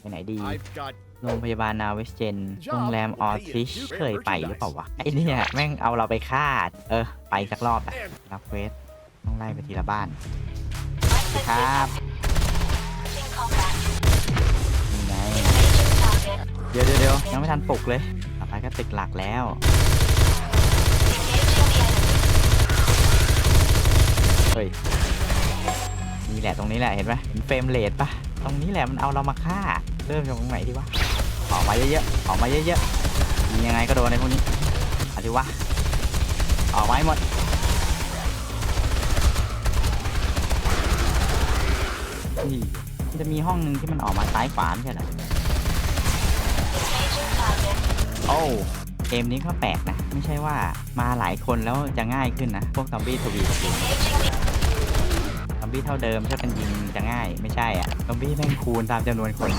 ไปไหนดี I've got โรงพยาบาลนาเวสเจน โรงแรมออทิชเคยไปหรือเปล่าวะ ไอเนี่ยแม่งเอาเราไปฆ่า เออ ไปสักรอบอะ and รับเควสต้องไล่ไปทีละบ้าน ครับนี่ไงเดี๋ยวเดี๋ยวเดี๋ยวยังไม่ทันปลุกเลยต่อไปก็ตึกหลักแล้วเฮ้ยนี่แหละตรงนี้แหละเห็นไหมเห็นเฟรมเรทปะตรงนี้แหละมันเอาเรามาฆ่า เริ่มจากตรงไหนดีวะออกมาเยอะๆออกมาเยอะๆยังไงก็โดนในพวกนี้เอาดิวะออกมาให้หมดนี่จะมีห้องหนึ่งที่มันออกมาซ้ายขวาใช่เหรอโอ้เกมนี้ก็แปลกนะ ไม่ใช่ว่ามาหลายคนแล้วจะง่ายขึ้นนะ พวกซอมบี้ทวีซอมบี้เท่าเดิมถ้าเป็นยิงจะง่าย ไม่ใช่อะซอมบี้แม่งคูณตามจำนวนคน